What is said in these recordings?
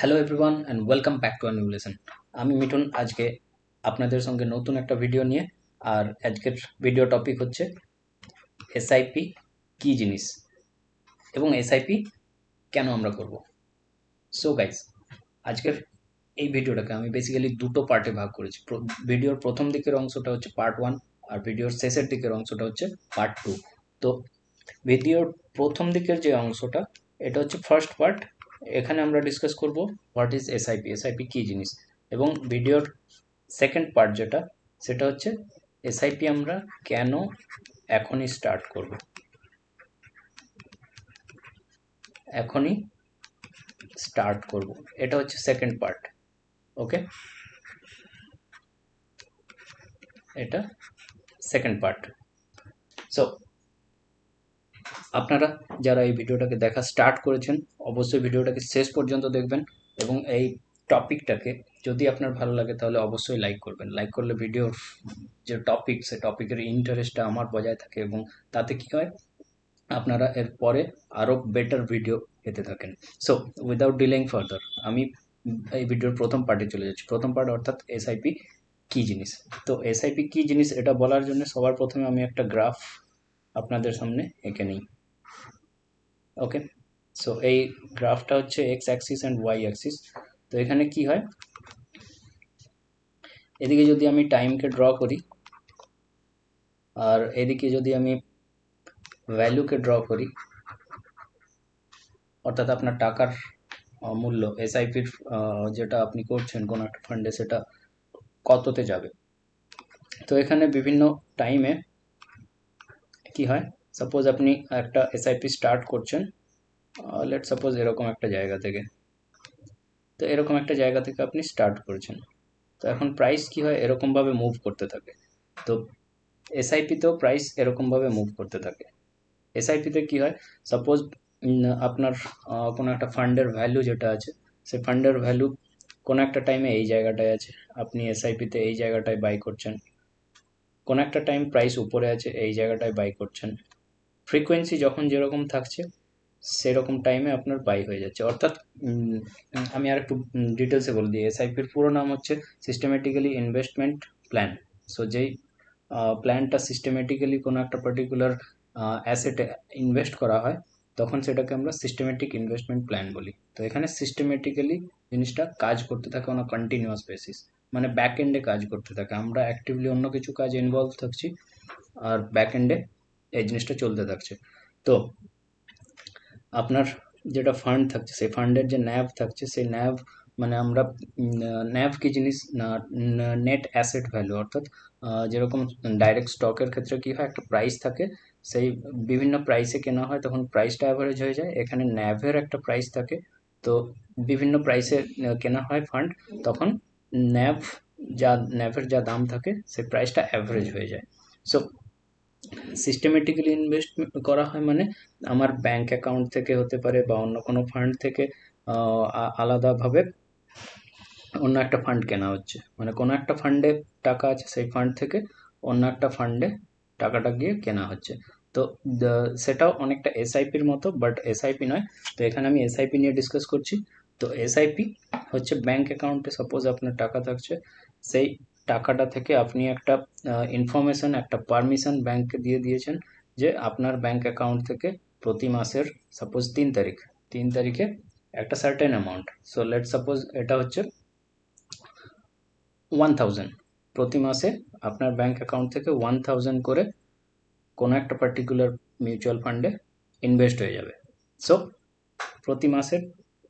Hello everyone and welcome back to new lesson আমি মিঠুন, আজকে আপনাদের সঙ্গে নতুন একটা ভিডিও নিয়ে, আর আজকের ভিডিও টপিক হচ্ছে এসআইপি কী জিনিস এবং এসআইপি কেন আমরা করব? সো গাইজ আজকের এই ভিডিওটাকে আমি বেসিক্যালি দুটো পার্টে ভাগ করেছি। ভিডিওর প্রথম দিকের অংশটা হচ্ছে পার্ট ওয়ান আর ভিডিওর শেষের দিকের অংশটা হচ্ছে পার্ট টু তো ভিডিওর প্রথম দিকের যে অংশটা, এটা হচ্ছে ফার্স্ট পার্ট এখানে আমরা ডিসকাস করব হোয়াট ইজ এসআইপি এসআইপি কী জিনিস? এবং ভিডিওর সেকেন্ড পার্ট যেটা, সেটা হচ্ছে এসআইপি আমরা কেন এখনই স্টার্ট করব? এখনই স্টার্ট করব। এটা হচ্ছে সেকেন্ড পার্ট ওকে এটা সেকেন্ড পার্ট সো আপনারা যারা এই ভিডিওটাকে দেখা স্টার্ট করেছেন, অবশ্যই ভিডিওটাকে শেষ পর্যন্ত দেখবেন এবং এই টপিকটাকে যদি আপনার ভালো লাগে তাহলে অবশ্যই লাইক করবেন। লাইক করলে ভিডিওর যে টপিক সে টপিকের ইন্টারেস্টটা আমার বজায় থাকে এবং তাতে কি হয়? আপনারা এর পরে আরও বেটার ভিডিও পেতে থাকেন। সো উইদাউট ডিলেইং ফার্দার আমি এই ভিডিওর প্রথম পার্টে চলে যাচ্ছি। প্রথম পার্ট অর্থাৎ এসআইপি কী জিনিস? তো এসআইপি কী জিনিস এটা বলার জন্য সবার প্রথমে আমি একটা গ্রাফ আপনাদের সামনে এঁকে নিই। ওকে সো এই গ্রাফটা হচ্ছে X axis and Y axis তো এখানে কি হয়? এদিকে যদি আমি টাইমকে ড্র করি, আর এদিকে যদি আমি ভ্যালুকে ড্র করি, অর্থাৎ আপনার টাকার মূল্য এসআইপির যেটা আপনি করছেন কোনো একটা ফান্ডে, সেটা কততে যাবে? তো এখানে বিভিন্ন টাইমে কি হয়? সাপোজ আপনি একটা এসআইপি স্টার্ট করছেন লেট সাপোজ এরকম একটা জায়গা থেকে। তো এরকম একটা জায়গা থেকে আপনি স্টার্ট করছেন। তো এখন প্রাইস কি হয়? এরকমভাবে মুভ করতে থাকে। তো এসআইপিতেও প্রাইস এরকমভাবে মুভ করতে থাকে। এসআইপিতে কি হয়? সাপোজ আপনার কোনো একটা ফান্ডের ভ্যালু যেটা আছে, সেই ফান্ডের ভ্যালু কোনো একটা টাইমে এই জায়গাটায় আছে। আপনি এসআইপিতে এই জায়গাটায় বাই করছেন। কোনো একটা টাইম প্রাইস উপরে আছে, এই জায়গাটায় বাই করছেন। ফ্রিকোয়েন্সি যখন যেরকম থাকছে, সেরকম টাইমে আপনার বাই হয়ে যাচ্ছে। অর্থাৎ আমি আর একটু ডিটেলসে বলে দিই। এসআইপির পুরো নাম হচ্ছে সিস্টেমেটিক্যালি ইনভেস্টমেন্ট প্ল্যান সো যেই প্ল্যানটা সিস্টেমেটিক্যালি কোনো একটা পার্টিকুলার অ্যাসেটে ইনভেস্ট করা হয়, তখন সেটাকে আমরা সিস্টেমেটিক ইনভেস্টমেন্ট প্ল্যান বলি। তো এখানে সিস্টেমেটিক্যালি জিনিসটা কাজ করতে থাকে অন কন্টিনিউয়াস বেসিস মানে ব্যাক এন্ডে কাজ করতে থাকে। আমরা অ্যাক্টিভলি অন্য কিছু কাজ ইনভলভ থাকছি আর ব্যাক এন্ডে এই জিনিসটা চলতে থাকছে। তো আপনার যেটা ফান্ড থাকছে, সেই ফান্ডের যে ন্যাভ থাকছে, সেই ন্যাভ মানে আমরা ন্যাভ কি জিনিস? নেট অ্যাসেট ভ্যালু অর্থাৎ যেরকম ডাইরেক্ট স্টকের ক্ষেত্রে কী হয়? একটা প্রাইস থাকে, সেই বিভিন্ন প্রাইসে কেনা হয়, তখন প্রাইসটা অ্যাভারেজ হয়ে যায়। এখানে ন্যাভের একটা প্রাইস থাকে, তো বিভিন্ন প্রাইসে কেনা হয় ফান্ড তখন ন্যাভ যা ন্যাভের যা দাম থাকে, সেই প্রাইসটা অ্যাভারেজ হয়ে যায়। সো সিস্টেমেটিক্যালি ইনভেস্ট করা হয় মানে আমার ব্যাংক অ্যাকাউন্ট থেকে হতে পারে বা অন্য কোনো ফান্ড থেকে আলাদাভাবে অন্য একটা ফান্ড কেনা হচ্ছে। মানে কোনো একটা ফান্ডে টাকা আছে, সেই ফান্ড থেকে অন্য একটা ফান্ডে টাকাটা গিয়ে কেনা হচ্ছে। তো সেটাও অনেকটা এসআইপির মতো বাট এসআইপি নয়। তো এখানে আমি এসআইপি নিয়ে ডিসকাস করছি। তো এসআইপি হচ্ছে ব্যাংক অ্যাকাউন্টে সাপোজ আপনার টাকা থাকছে, সেই টাকাটা থেকে আপনি একটা ইনফরমেশন একটা পারমিশন ব্যাংককে দিয়ে দিয়েছেন যে আপনার ব্যাংক অ্যাকাউন্ট থেকে প্রতি মাসের সাপোজ তিন তারিখ, তিন তারিখে একটা certain amount so let suppose এটা হচ্ছে ওয়ান থাউজেন্ড প্রতি মাসে আপনার ব্যাংক অ্যাকাউন্ট থেকে ওয়ান থাউজেন্ড করে কোনো একটা পার্টিকুলার মিউচুয়াল ফান্ডে ইনভেস্ট হয়ে যাবে। সো প্রতি মাসের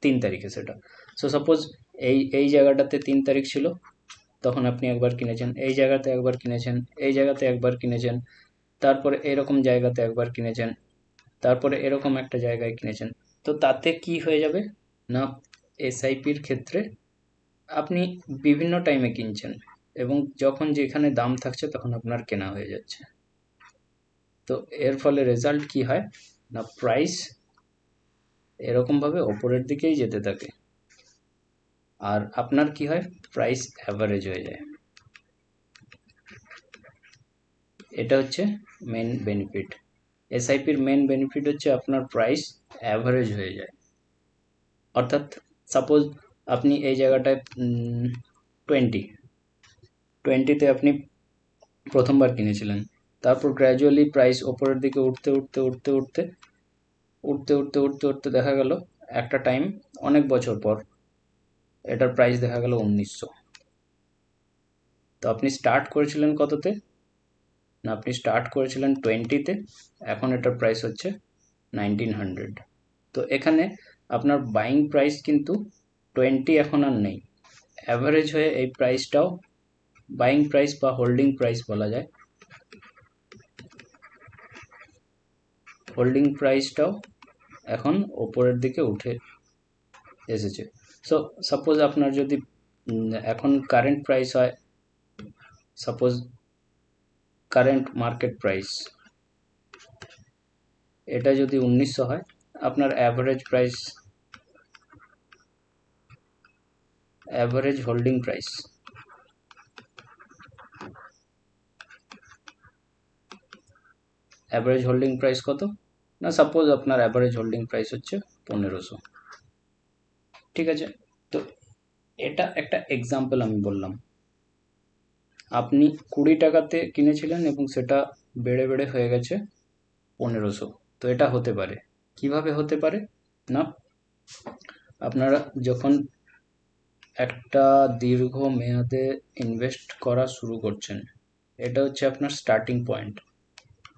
তিন তারিখে সেটা। সো সাপোজ এই এই জায়গাটাতে তিন তারিখ ছিল, তখন আপনি একবার কিনেছেন, এই জায়গাতে একবার কিনেছেন, এই জায়গাতে একবার কিনেছেন, তারপরে এরকম জায়গাতে একবার কিনেছেন, তারপরে এরকম একটা জায়গায় কিনেছেন। তো তাতে কি হয়ে যাবে? না এসআইপির ক্ষেত্রে আপনি বিভিন্ন টাইমে কিনছেন এবং যখন যেখানে দাম থাকছে তখন আপনার কেনা হয়ে যাচ্ছে। তো এর ফলে রেজাল্ট কি হয়? না প্রাইস এরকমভাবে ওপরের দিকেই যেতে থাকে। আর আপনার কি হয়? প্রাইস অ্যাভারেজ হয়ে যায়। এটা হচ্ছে মেন বেনিফিট এসআইপির মেন বেনিফিট হচ্ছে আপনার প্রাইস অ্যাভারেজ হয়ে যায়। অর্থাৎ সাপোজ আপনি এই জায়গাটায় টোয়েন্টি টোয়েন্টিতে আপনি প্রথমবার কিনেছিলেন। তারপর গ্র্যাজুয়ালি প্রাইস ওপরের দিকে উঠতে উঠতে উঠতে উঠতে উঠতে উঠতে উঠতে উঠতে দেখা গেল একটা টাইম অনেক বছর পর এটার প্রাইস দেখা গেল উনিশশো। তো আপনি স্টার্ট করেছিলেন কততে? না, আপনি স্টার্ট করেছিলেন টোয়েন্টিতে এখন এটার প্রাইস হচ্ছে নাইনটিন হান্ড্রেড তো এখানে আপনার বাইং প্রাইস কিন্তু টোয়েন্টি এখন আর নেই। অ্যাভারেজ হয়ে এই প্রাইসটাও বাইং প্রাইস বা হোল্ডিং প্রাইস বলা যায়। হোল্ডিং প্রাইসটাও এখন ওপরের দিকে উঠে এসেছে। সো সাপোজ আপনার যদি এখন কারেন্ট প্রাইস হয় সাপোজ কারেন্ট মার্কেট প্রাইস এটা যদি উনিশশো হয়, আপনার average price average holding price average holding price কত? না সাপোজ আপনার অ্যাভারেজ হোল্ডিং প্রাইস হচ্ছে পনেরোশো। ঠিক আছে? তো এটা একটা এক্সাম্পল আমি বললাম। আপনি কুড়ি টাকাতে কিনেছিলেন এবং সেটা বেড়ে বেড়ে হয়ে গেছে পনেরোশো। তো এটা হতে পারে। কীভাবে হতে পারে? না, আপনারা যখন একটা দীর্ঘ মেয়াদে ইনভেস্ট করা শুরু করছেন, এটা হচ্ছে আপনার স্টার্টিং পয়েন্ট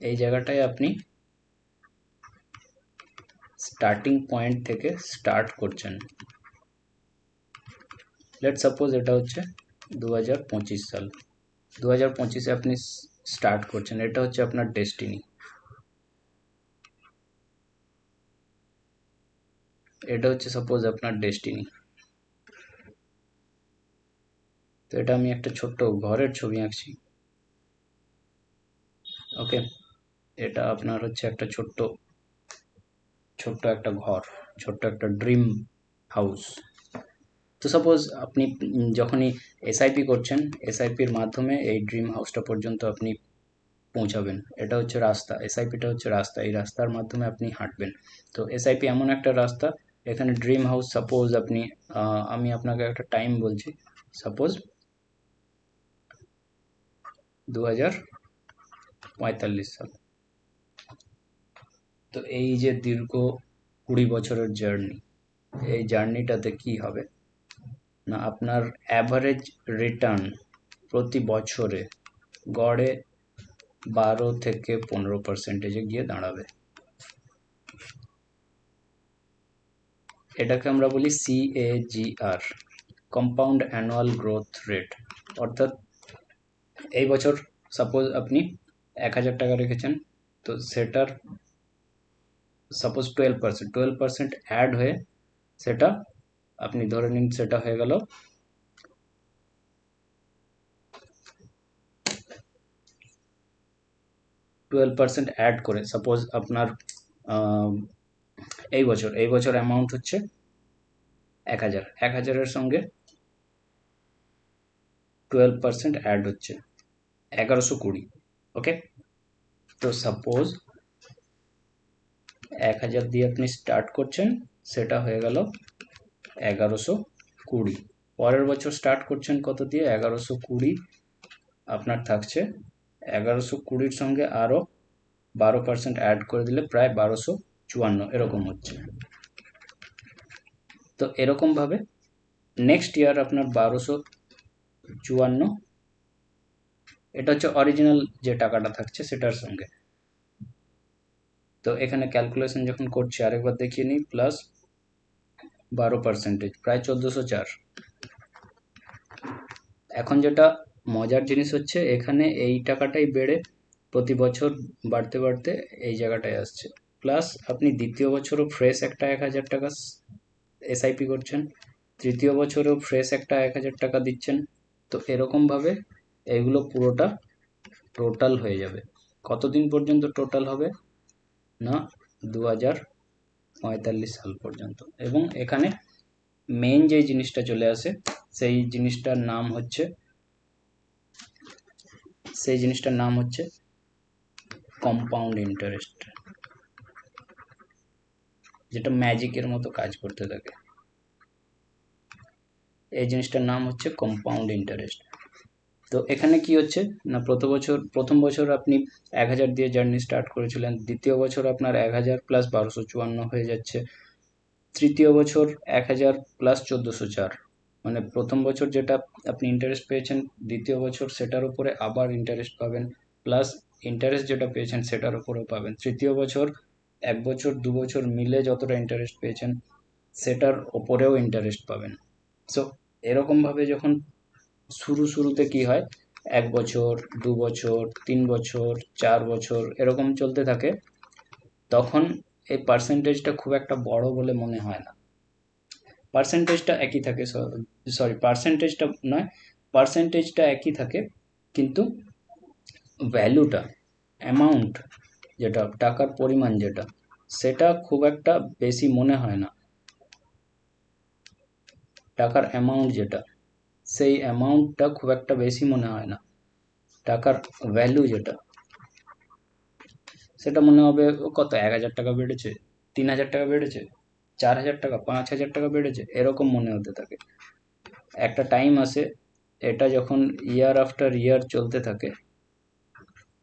এই জায়গাটায় আপনি স্টার্টিং পয়েন্ট থেকে স্টার্ট করছেন লেট সাপোজ এটা হচ্ছে পঁচিশ সাল দু হাজার আপনি স্টার্ট করছেন এটা হচ্ছে আপনার ডেস্টিনি এটা হচ্ছে সাপোজ আপনার ডেস্টিনি তো এটা আমি একটা ছোট্ট ঘরের ছবি আঁকছি ওকে এটা আপনার হচ্ছে একটা ছোট্ট ছোট্ট একটা ঘর, ছোট্ট একটা ড্রিম হাউস তো সাপোজ আপনি যখনই এসআইপি করছেন এসআইপির মাধ্যমে এই ড্রিম হাউসটা পর্যন্ত আপনি পৌঁছাবেন। এটা হচ্ছে রাস্তা এসআইপিটা হচ্ছে রাস্তা, এই রাস্তার মাধ্যমে আপনি হাঁটবেন। তো এসআইপি এমন একটা রাস্তা, এখানে ড্রিম হাউস সাপোজ আপনি আমি আপনাকে একটা টাইম বলছি। সাপোজ দু হাজার পঁয়তাল্লিশ সাল। তো এই যে দীর্ঘ কুড়ি বছরের জার্নি এই জার্নিটাতে কি হবে? না, আপনার অ্যাভারেজ রিটার্ন প্রতি বছরে গড়ে বারো থেকে পনেরো পার্সেন্টেজে গিয়ে দাঁড়াবে। এটাকে আমরা বলি CAGR compound annual growth rate অর্থাৎ এই বছর সাপোজ আপনি এক হাজার টাকা রেখেছেন, তো সেটার suppose twelve percent twelve percent add হয়ে সেটা আপনি ধরে নিন সেটা হয়ে গেল টুয়েলভ পার্সেন্ট অ্যাড করে। সাপোজ আপনার এই বছর এই বছর অ্যামাউন্ট হচ্ছে এক হাজার। এক হাজারের সঙ্গে টুয়েলভ পার্সেন্ট অ্যাড হচ্ছে এগারোশো কুড়ি ওকে তো সাপোজ এক হাজার দিয়ে আপনি স্টার্ট করছেন, সেটা হয়ে গেল এগারোশো কুড়ি। পরের বছর স্টার্ট করছেন কত দিয়ে? এগারোশো কুড়ি আপনার থাকছে। এগারোশো কুড়ির সঙ্গে আরও বারো পার্সেন্ট অ্যাড করে দিলে প্রায় বারোশো চুয়ান্ন, এরকম হচ্ছে। তো এরকমভাবে নেক্সট ইয়ার আপনার বারোশো চুয়ান্ন। এটা হচ্ছে অরিজিনাল যে টাকাটা থাকছে, সেটার সঙ্গে। তো এখানে ক্যালকুলেশন যখন করছি, আরেকবার দেখিয়ে নিই প্লাস বারো পার্সেন্টেজ প্রায় চোদ্দোশো চার। এখন যেটা মজার জিনিস হচ্ছে, এখানে এই টাকাটাই বেড়ে প্রতি বছর বাড়তে বাড়তে এই জায়গাটায় আসছে। প্লাস আপনি দ্বিতীয় বছরও ফ্রেশ একটা এক হাজার টাকা এসআইপি করছেন, তৃতীয় বছরেও ফ্রেশ একটা এক হাজার টাকা দিচ্ছেন, তো এরকমভাবে এইগুলো পুরোটা টোটাল হয়ে যাবে। কতদিন পর্যন্ত টোটাল হবে? না দু হাজার পঁয়তাল্লিশ সাল পর্যন্ত। এবং এখানে মেন যে জিনিসটা চলে আসে, সেই জিনিসটার নাম হচ্ছে, সেই জিনিসটার নাম হচ্ছে কম্পাউন্ড ইন্টারেস্ট যেটা ম্যাজিকের মতো কাজ করতে থাকে। এই জিনিসটার নাম হচ্ছে কম্পাউন্ড ইন্টারেস্ট তো এখানে কি হচ্ছে? না, প্রথম বছর প্রথম বছর আপনি এক হাজার দিয়ে জার্নি স্টার্ট করেছিলেন, দ্বিতীয় বছর আপনার এক হাজার প্লাস বারোশো চুয়ান্ন হয়ে যাচ্ছে, তৃতীয় বছর এক হাজার প্লাস চোদ্দোশো চার। মানে প্রথম বছর যেটা আপনি ইন্টারেস্ট পেয়েছেন, দ্বিতীয় বছর সেটার উপরে আবার ইন্টারেস্ট পাবেন প্লাস ইন্টারেস্ট যেটা পেয়েছেন সেটার উপরেও পাবেন। তৃতীয় বছর, এক বছর, দু বছর মিলে যতটা ইন্টারেস্ট পেয়েছেন, সেটার ওপরেও ইন্টারেস্ট পাবেন। সো এরকমভাবে যখন শুরু শুরুতে কি হয়? এক বছর, দু বছর, তিন বছর, চার বছর এরকম চলতে থাকে। তখন এই পার্সেন্টেজটা খুব একটা বড় বলে মনে হয় না। পার্সেন্টেজটা একই থাকে সরি পার্সেন্টেজটা নয় পার্সেন্টেজটা একই থাকে, কিন্তু ভ্যালুটা অ্যামাউন্ট যেটা, টাকার পরিমাণ যেটা, সেটা খুব একটা বেশি মনে হয় না। টাকার অ্যামাউন্ট যেটা সেই অ্যামাউন্টটা খুব একটা বেশি মনে হয় না। টাকার ভ্যালু যেটা, সেটা মনে হবে কত? এক হাজার টাকা বেড়েছে, তিন হাজার টাকা বেড়েছে, চার হাজার টাকা, পাঁচ হাজার টাকা বেড়েছে, এরকম মনে হতে থাকে। একটা টাইম আসে, এটা যখন ইয়ার আফটার ইয়ার চলতে থাকে,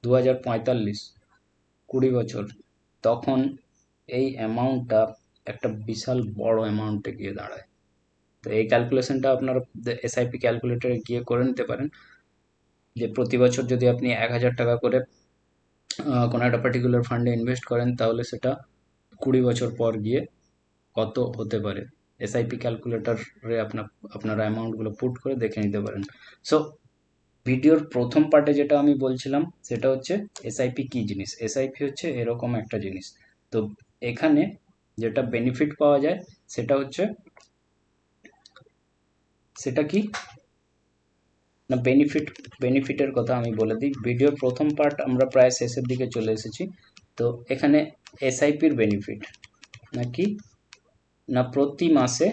দু হাজার পঁয়তাল্লিশ, কুড়ি বছর, তখন এই অ্যামাউন্টটা একটা বিশাল বড় অ্যামাউন্টে গিয়ে দাঁড়ায়। তো এই ক্যালকুলেশনটা আপনারা এসআইপি ক্যালকুলেটরে গিয়ে করে নিতে পারেন। যে প্রতি বছর যদি আপনি এক হাজার টাকা করে কোনো একটা পার্টিকুলার ফান্ডে ইনভেস্ট করেন, তাহলে সেটা কুড়ি বছর পর গিয়ে কত হতে পারে? এসআইপি ক্যালকুলেটরে আপনার আপনারা অ্যামাউন্টগুলো পুট করে দেখে নিতে পারেন। সো ভিডিওর প্রথম পার্টে যেটা আমি বলছিলাম, সেটা হচ্ছে এসআইপি কী জিনিস? এসআইপি হচ্ছে এরকম একটা জিনিস। তো এখানে যেটা বেনিফিট পাওয়া যায়, সেটা হচ্ছে সেটা কি? না বেনিফিট বেনিফিটের কথা আমি বলে দিই। ভিডিওর প্রথম পার্ট আমরা প্রায় শেষের দিকে চলে এসেছি। তো এখানে এসআইপির বেনিফিট নাকি? না, প্রতি মাসে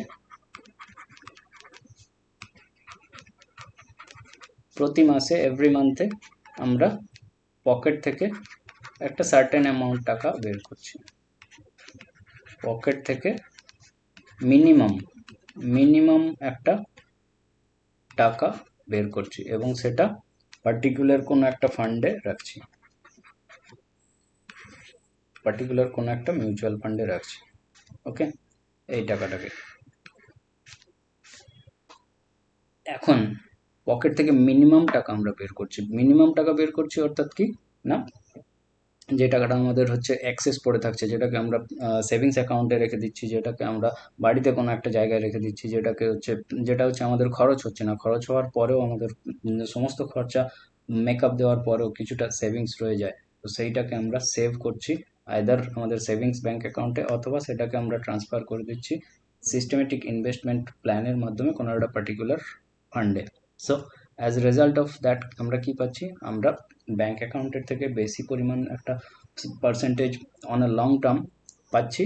প্রতি মাসে এভরি মান্থে আমরা পকেট থেকে একটা সার্টেন অ্যামাউন্ট টাকা বের করছি। পকেট থেকে মিনিমাম মিনিমাম একটা টাকা বের করছি এবং সেটা পার্টিকুলার কোনো একটা ফান্ডে রাখছি। পার্টিকুলার কোনো একটা মিউচুয়াল ফান্ডে রাখছি। ওকে এই টাকাটাকে। এখন পকেট থেকে মিনিমাম টাকা আমরা বের করছি। মিনিমাম টাকা বের করছি অর্থাৎ কি? না? যে টাকাটা আমাদের হচ্ছে অ্যাক্সেস পড়ে থাকছে, যেটাকে আমরা সেভিংস অ্যাকাউন্টে রেখে দিচ্ছি, যেটাকে আমরা বাড়িতে কোনো একটা জায়গায় রেখে দিচ্ছি, যেটাকে হচ্ছে, যেটা হচ্ছে আমাদের খরচ হচ্ছে না। খরচ হওয়ার পরেও আমাদের সমস্ত খরচা মেকআপ দেওয়ার পরেও কিছুটা সেভিংস রয়ে যায়। তো সেইটাকে আমরা সেভ করছি আইদার আমাদের সেভিংস ব্যাঙ্ক অ্যাকাউন্টে অথবা সেটাকে আমরা ট্রান্সফার করে দিচ্ছি সিস্টেমেটিক ইনভেস্টমেন্ট প্ল্যানের মাধ্যমে কোনো একটা পার্টিকুলার ফান্ডে so as result of that আমরা কি পাচ্ছি? আমরা ব্যাঙ্ক অ্যাকাউন্টের থেকে বেশি পরিমাণ একটা percentage on a long term পাচ্ছি।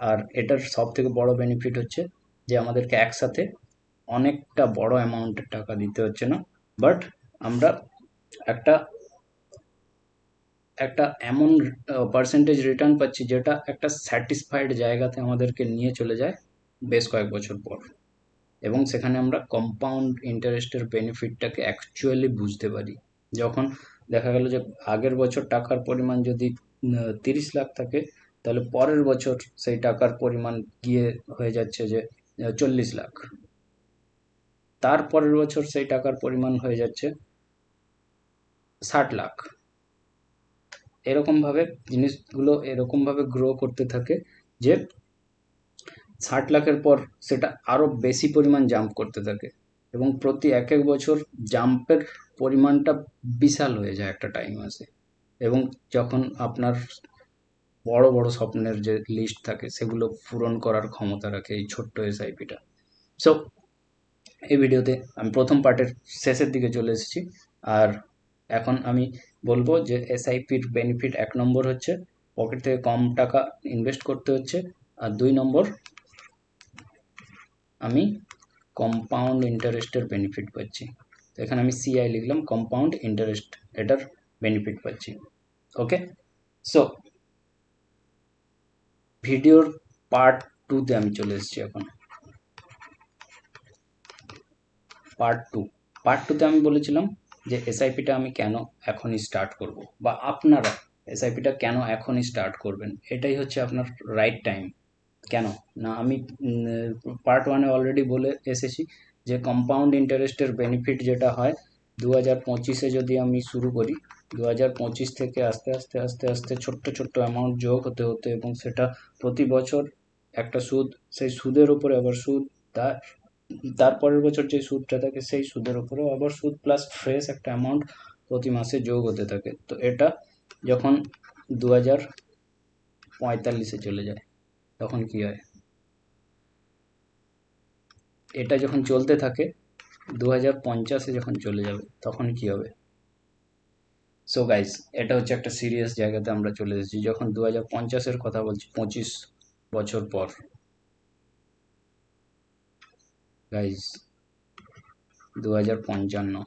আর এটার সব থেকে বড় বেনিফিট হচ্ছে যে আমাদেরকে একসাথে অনেকটা বড় অ্যামাউন্টের টাকা দিতে হচ্ছে না। বাট আমরা একটা একটা এমন পার্সেন্টেজ রিটার্ন পাচ্ছি যেটা একটা স্যাটিসফাইড জায়গাতে আমাদেরকে নিয়ে চলে যায় বেশ কয়েক বছর পর। এবং সেখানে আমরা কম্পাউন্ড ইন্টারেস্টের বেনিফিটটাকে অ্যাকচুয়ালি বুঝতে পারি। যখন দেখা গেল যে আগের বছর টাকার পরিমাণ যদি তিরিশ লাখ থাকে, তাহলে পরের বছর সেই টাকার পরিমাণ গিয়ে হয়ে যাচ্ছে যে চল্লিশ লাখ। তার পরের বছর সেই টাকার পরিমাণ হয়ে যাচ্ছে ষাট লাখ। এরকমভাবে জিনিসগুলো এরকমভাবে গ্রো করতে থাকে যে ষাট লাখের পর সেটা আরও বেশি পরিমাণ জাম্প করতে থাকে। এবং প্রতি এক এক বছর জাম্পের পরিমাণটা বিশাল হয়ে যায় একটা টাইম আসে। এবং যখন আপনার বড় বড় স্বপ্নের যে লিস্ট থাকে, সেগুলো পূরণ করার ক্ষমতা রাখে এই ছোট্ট এসআইপিটা সো এই ভিডিওতে আমি প্রথম পার্টের শেষের দিকে চলে এসেছি। আর এখন আমি বলব যে এসআইপির বেনিফিট এক নম্বর হচ্ছে পকেট থেকে কম টাকা ইনভেস্ট করতে হচ্ছে। আর দুই নম্বর আমি কম্পাউন্ড ইন্টারেস্টের বেনিফিট পাচ্ছি। তো এখানে আমি সিআই লিখলাম কম্পাউন্ড ইন্টারেস্ট এটার বেনিফিট পাচ্ছি। ওকে সো ভিডিওর পার্ট টুতে আমি চলে এসেছি এখন। পার্ট টু পার্ট টুতে আমি বলেছিলাম যে এসআইপিটা আমি কেন এখনই স্টার্ট করব, বা আপনারা এসআইপিটা কেন এখনই স্টার্ট করবেন, এটাই হচ্ছে আপনার রাইট টাইম কেন? না, আমি পার্ট ওয়ানে অলরেডি বলে এসেছি যে কম্পাউন্ড ইন্টারেস্টের বেনিফিট যেটা হয় দু হাজার পঁচিশে যদি আমি শুরু করি দু হাজার পঁচিশ থেকে আস্তে আস্তে আস্তে আস্তে ছোট্ট ছোট্ট অ্যামাউন্ট যোগ হতে হতে এবং সেটা প্রতি বছর একটা সুদ, সেই সুদের উপরে আবার সুদ, তার তারপরের বছর যে সুদটা থাকে, সেই সুদের উপরেও আবার সুদ প্লাস ফ্রেশ একটা অ্যামাউন্ট প্রতি মাসে যোগ হতে থাকে। তো এটা যখন দু হাজার পঁয়তাল্লিশে চলে যায়। তখন কি হয়? এটা যখন চলতে থাকে দু হাজার যখন চলে যাবে, তখন কি হবে? সো গাইজ এটা হচ্ছে একটা সিরিয়াস জায়গাতে আমরা চলে এসেছি। যখন দু হাজার কথা বলছি, পঁচিশ বছর পর। গাইজ দু পঞ্চান্ন।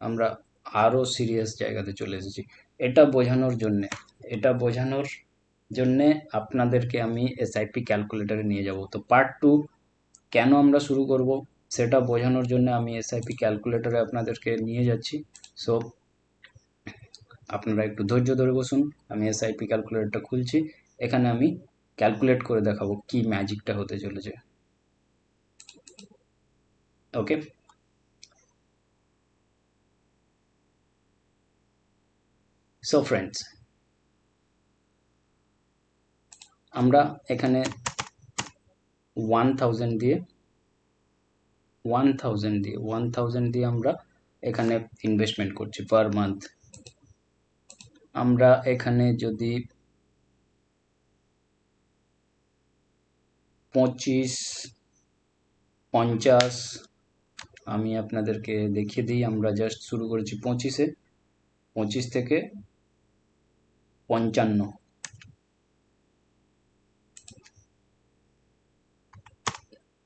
আমরা আরও সিরিয়াস জায়গাতে চলে এসেছি। এটা বোঝানোর জন্যে এটা বোঝানোর জন্যে আপনাদেরকে আমি এসআইপি ক্যালকুলেটারে নিয়ে যাব। তো পার্ট টু কেন আমরা শুরু করব? সেটা বোঝানোর জন্য আমি এসআইপি ক্যালকুলেটারে আপনাদেরকে নিয়ে যাচ্ছি। সো আপনারা একটু ধৈর্য ধরে বসুন। আমি এসআইপি ক্যালকুলেটরটা খুলছি। এখানে আমি ক্যালকুলেট করে দেখাবো কি ম্যাজিকটা হতে চলেছে। ওকে সো ফ্রেন্ডস আমরা এখানে ওয়ান থাউজেন্ড দিয়ে ওয়ান থাউজেন্ড দিয়ে ওয়ান থাউজেন্ড দিয়ে আমরা এখানে ইনভেস্টমেন্ট করছি পার মান্থ আমরা এখানে যদি পঁচিশ, পঞ্চাশ, আমি আপনাদেরকে দেখিয়ে দিই, আমরা জাস্ট শুরু করেছি পঁচিশে, পঁচিশ থেকে পঞ্চান্ন।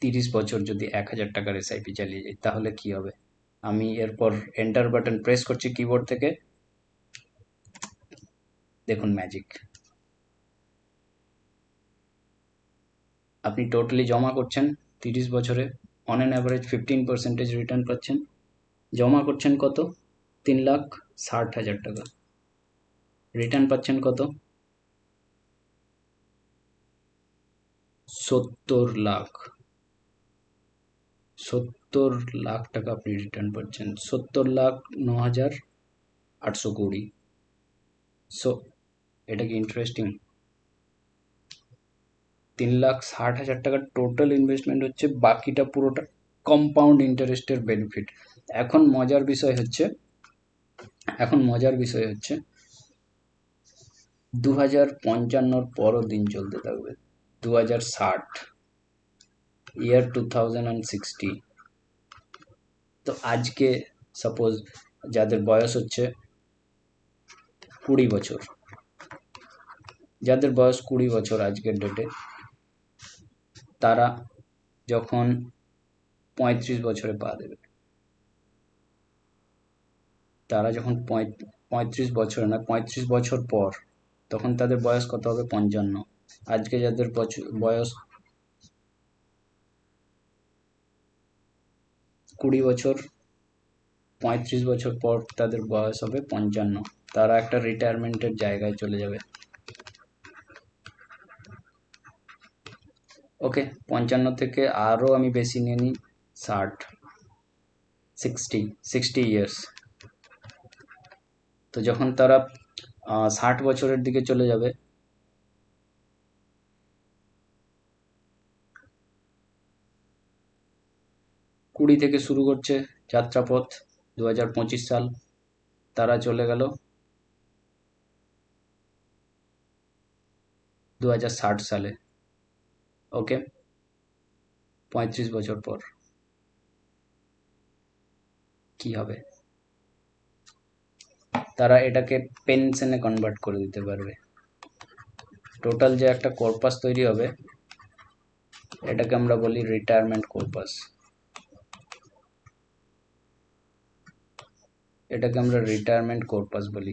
তিরিশ বছর যদি এক হাজার টাকার এসআইপি চালিয়ে যাই, তাহলে কি হবে? আমি এরপর এন্টার বাটন প্রেস করছি কিবোর্ড থেকে। দেখুন ম্যাজিক আপনি টোটালি জমা করছেন তিরিশ বছরে। On an average fifteen percentage return পাচ্ছেন। জমা করছেন কত? তিন লাখ ষাট হাজার টাকা। রিটার্ন পাচ্ছেন কত? সত্তর লাখ। সত্তর লাখ টাকা আপনি রিটার্ন পাচ্ছেন সত্তর লাখ ন হাজার আটশো কুড়ি। সো এটা কি ইন্টারেস্টিং তিন লাখ ষাট হাজার টাকার টোটাল ইনভেস্টমেন্ট হচ্ছে, বাকিটা পুরোটা কম্পাউন্ড ইন্টারেস্টের বেনিফিট এখন মজার বিষয় হচ্ছে, এখন মজার বিষয় হচ্ছে দু হাজার পঞ্চান্নর পরও দিন চলতে থাকবে দু হাজার ষাট। Year two thousand and sixty তো আজকে সাপোজ যাদের বয়স হচ্ছে কুড়ি বছর, যাদের বয়স কুড়ি বছর আজকের ডেটে তারা যখন পঁয়ত্রিশ বছরে পা দেবে, তারা যখন পঁয়ত্রিশ বছরে না, পঁয়ত্রিশ বছর পর, তখন তাদের বয়স কত হবে? পঞ্চান্ন। আজকে যাদের বয়স কুড়ি বছর, পঁয়ত্রিশ বছর পর তাদের বয়স হবে পঞ্চান্ন। তারা একটা রিটায়ারমেন্টের জায়গায় চলে যাবে। ওকে, পঞ্চান্ন থেকে আরও আমি বেশি নিয়ে নিই, ষাট সিক্সটি সিক্সটি ইয়ার্স তো যখন তারা ষাট বছরের দিকে চলে যাবে কুড়ি থেকে শুরু করছে যাত্রাপথ দু হাজার পঁচিশ সাল। তারা চলে গেল দু ষাট সালে। ওকে, পঁয়ত্রিশ বছর পর। কি হবে? তারা এটাকে পেনশনে কনভার্ট করে দিতে পারবে। টোটাল যে একটা কর্পাস তৈরি হবে, এটাকে আমরা বলি রিটায়ারমেন্ট কর্পাস এটাকে আমরা রিটায়ারমেন্ট কর্পাস বলি।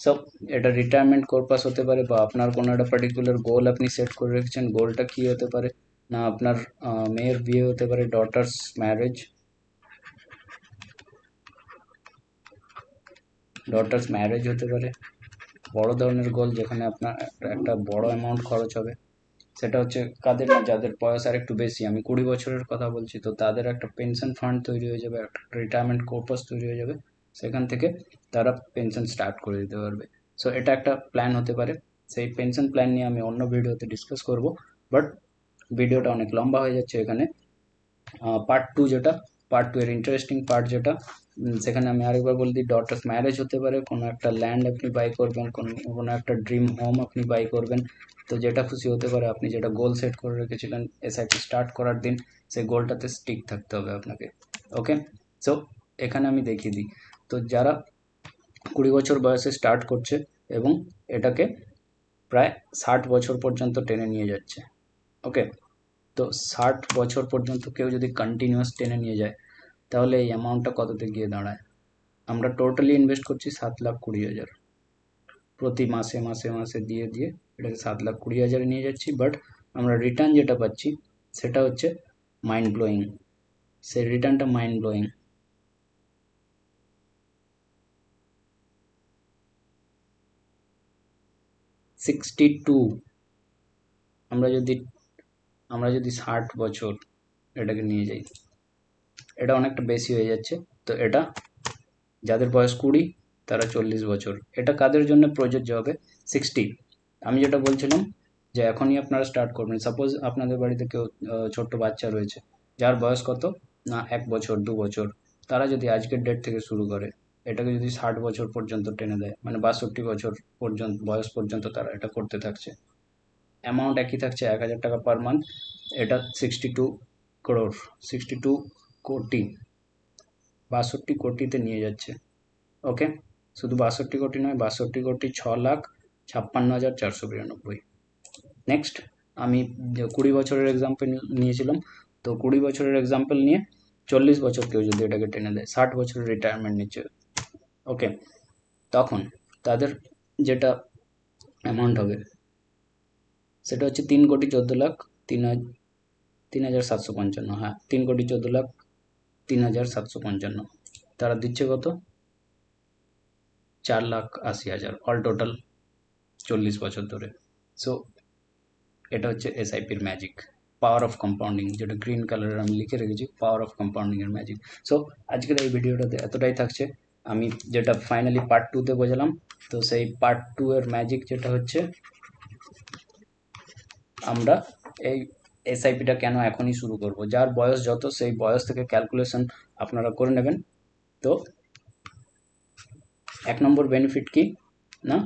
সো এটা রিটায়ারমেন্ট কর্পাস হতে পারে বা আপনার কোনো একটা পার্টিকুলার গোল আপনি সেট করে রেখেছেন গোলটা কি হতে পারে? না আপনার মেয়ের বিয়ে হতে পারে ডটার্স ম্যারেজ ডটার্স ম্যারেজ হতে পারে। বড় ধরনের গোল যেখানে আপনার একটা বড় অ্যামাউন্ট খরচ হবে। সেটা হচ্ছে কাদের না যাদের বয়স আর একটু বেশি। আমি কুড়ি বছরের কথা বলছি, তো তাদের একটা পেনশন ফান্ড তৈরি হয়ে যাবে, একটা রিটায়ারমেন্ট কোর্পাস তৈরি হয়ে যাবে। সেখান থেকে তারা পেনশন স্টার্ট করে দিতে পারবে। সো এটা একটা প্ল্যান হতে পারে। সেই পেনশন প্ল্যান নিয়ে আমি অন্য ভিডিওতে ডিসকাস করব। বাট ভিডিওটা অনেক লম্বা হয়ে যাচ্ছে এখানে। পার্ট টু যেটা পার্ট টু এর ইন্টারেস্টিং পার্ট যেটা সেখানে আমি আরেকবার বলে দিই ডটার্স ম্যারেজ হতে পারে। কোনো একটা ল্যান্ড আপনি বাই করবেন, কোনো একটা ড্রিম হোম আপনি বাই করবেন। তো যেটা খুশি হতে পারে, আপনি যেটা গোল সেট করে রেখেছিলেন এসআইপি স্টার্ট করার দিন, সেই গোলটাতে স্টিক থাকতে হবে আপনাকে। ওকে সো এখানে আমি দেখিয়ে দিই। তো যারা কুড়ি বছর বয়সে স্টার্ট করছে এবং এটাকে প্রায় ষাট বছর পর্যন্ত টেনে নিয়ে যাচ্ছে ওকে তো ষাট বছর পর্যন্ত কেউ যদি কন্টিনিউয়াস টেনে নিয়ে যায়, তাহলে এই অ্যামাউন্টটা কততে গিয়ে দাঁড়ায়? আমরা টোটালি ইনভেস্ট করছি সাত লাখ কুড়ি হাজার। প্রতি মাসে মাসে মাসে দিয়ে দিয়ে এটাকে সাত লাখ কুড়ি হাজারে নিয়ে যাচ্ছি বাট আমরা রিটার্ন যেটা পাচ্ছি সেটা হচ্ছে মাইন্ড ব্লোয়িং সেই রিটার্নটা মাইন্ড ব্লোয়িং সিক্সটি টু আমরা যদি আমরা যদি ষাট বছর এটাকে নিয়ে যাই, এটা অনেকটা বেশি হয়ে যাচ্ছে। তো এটা যাদের বয়স কুড়ি, তারা চল্লিশ বছর। এটা কাদের জন্য প্রযোজ্য হবে? সিক্সটি আমি যেটা বলছিলাম যে এখনই আপনারা স্টার্ট করবেন। সাপোজ আপনাদের বাড়িতে কেউ ছোট্ট বাচ্চা রয়েছে, যার বয়স কত? না, এক বছর, দু বছর। তারা যদি আজকের ডেট থেকে শুরু করে এটাকে যদি ষাট বছর পর্যন্ত টেনে দেয় মানে বাষট্টি বছর পর্যন্ত, বয়স পর্যন্ত তারা এটা করতে থাকছে। অ্যামাউন্ট একই থাকছে, এক হাজার টাকা পার মান্থ এটা sixty two crore sixty two কোটি, বাষট্টি কোটিতে নিয়ে যাচ্ছে। ওকে শুধু বাষট্টি কোটি নয়, বাষট্টি কোটি ছ লাখ ছাপ্পান্ন হাজার চারশো বিরানব্বই। নেক্সট আমি কুড়ি বছরের এক্সাম্পল নিয়েছিলাম, তো কুড়ি বছরের এক্সাম্পল নিয়ে চল্লিশ বছর কেউ যদি এটাকে টেনে দেয়, ষাট বছরের রিটায়ারমেন্ট নিচ্ছে ওকে, তখন তাদের যেটা অ্যামাউন্ট হবে, সেটা হচ্ছে তিন কোটি চোদ্দ লাখ তিন তিন হাজার সাতশো পঞ্চান্ন। হ্যাঁ তিন কোটি চোদ্দ লাখ তিন হাজার সাতশো পঞ্চান্ন। তারা দিচ্ছে কত? চার লাখ আশি হাজার অল টোটাল চল্লিশ বছর ধরে। সো এটা হচ্ছে এসআইপির ম্যাজিক পাওয়ার অফ কম্পাউন্ডিং যেটা গ্রিন কালারের আমি লিখে রেখেছি পাওয়ার অফ কম্পাউন্ডিংয়ের ম্যাজিক সো আজকের এই ভিডিওটাতে এতটাই থাকছে। আমি যেটা ফাইনালি পার্ট টুতে বোঝালাম, তো সেই পার্ট টু এর ম্যাজিক যেটা হচ্ছে, আমরা এই এসআইপিটা কেন এখনই শুরু করব? যার বয়স যত, সেই বয়স থেকে ক্যালকুলেশন আপনারা করে নেবেন। তো এক নম্বর বেনিফিট কি? না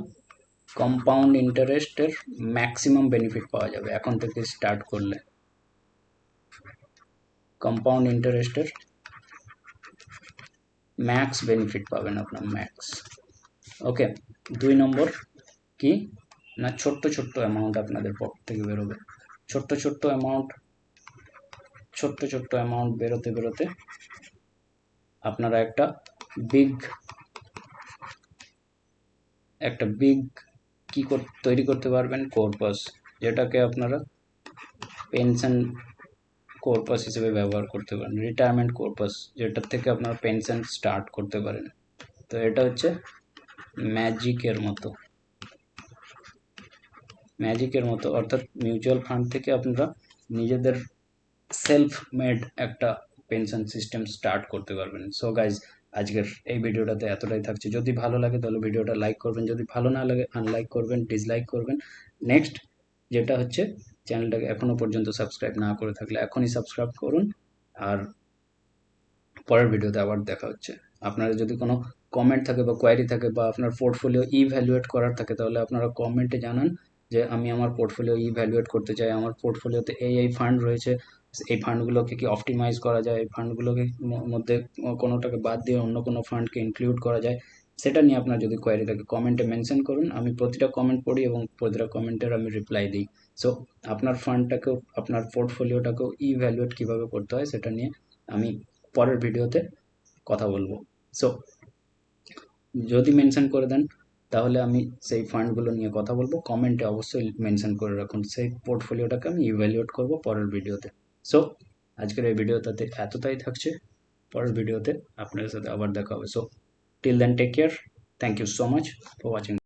কম্পাউন্ড ইন্টারেস্টের ম্যাক্সিমাম বেনিফিট পাওয়া যাবে, এখন থেকে স্টার্ট করলে। কম্পাউন্ড ইন্টারেস্টের ম্যাক্স বেনিফিট পাবেন আপনার ম্যাক্স ওকে দুই নম্বর কি? না, ছোট্ট ছোট্ট অ্যামাউন্ট আপনাদের পকেট থেকে বেরোবে। ছোট্ট ছোট্ট অ্যামাউন্ট ছোট্ট ছোট্ট অ্যামাউন্ট বেরোতে বেরোতে আপনারা একটা বিগ একটা বিগ কি তৈরি করতে পারবেন কোর্পাস যেটাকে আপনারা পেনশন কোর্পাস হিসেবে ব্যবহার করতে পারেন রিটায়ারমেন্ট কোর্পাস যেটার থেকে আপনারা পেনশন স্টার্ট করতে পারেন। তো এটা হচ্ছে ম্যাজিকের মতো। ম্যাজিকের মতো, অর্থাৎ মিউচুয়াল ফান্ড থেকে আপনারা নিজেদের সেলফ মেড একটা পেনশন সিস্টেম স্টার্ট করতে পারবেন। সো গাইজ আজকের এই ভিডিওটাতে এতটাই থাকছে। যদি ভালো লাগে তাহলে ভিডিওটা লাইক করবেন, যদি ভালো না লাগে আনলাইক করবেন ডিসলাইক করবেন। নেক্সট যেটা হচ্ছে চ্যানেলটাকে এখনও পর্যন্ত সাবস্ক্রাইব না করে থাকলে এখনই সাবস্ক্রাইব করুন। আর পরের ভিডিওতে আবার দেখা হচ্ছে। আপনারা যদি কোনো কমেন্ট থাকে বা কোয়ারি থাকে বা আপনার পোর্টফোলিও ইভ্যালুয়েট করার থাকে, তাহলে আপনারা কমেন্টে জানান যে আমি আমার পোর্টফোলিও ইভ্যালুয়েট করতে চাই। আমার পোর্টফোলিওতে এই এই ফান্ড রয়েছে। এই ফান্ডগুলোকে কি অপটিমাইজ করা যায়? এই ফান্ডগুলোকে মধ্যে কোনোটাকে বাদ দিয়ে অন্য কোনো ফান্ডকে ইনক্লুড করা যায়? সেটা নিয়ে আপনার যদি কোয়ারি থাকে কমেন্টে মেনশন করুন। আমি প্রতিটা কমেন্ট পড়ি এবং প্রতিটা কমেন্টের আমি রিপ্লাই দিই। সো আপনার ফান্ডটাকেও আপনার পোর্টফোলিওটাকেও ইভ্যালুয়েট কীভাবে করতে হয় সেটা নিয়ে আমি পরের ভিডিওতে কথা বলব। সো যদি মেনশন করে দেন, তাহলে আমি সেই ফান্ডগুলো নিয়ে কথা বলব। কমেন্টে অবশ্যই মেনশন করে রাখুন। সেই পোর্টফোলিওটাকে আমি ইভ্যালুয়েট করব পরের ভিডিওতে সো আজকের এই ভিডিওটাতে এতটাই থাকছে। পরের ভিডিওতে আপনাদের সাথে আবার দেখা হবে। So till then take care thank you so much for watching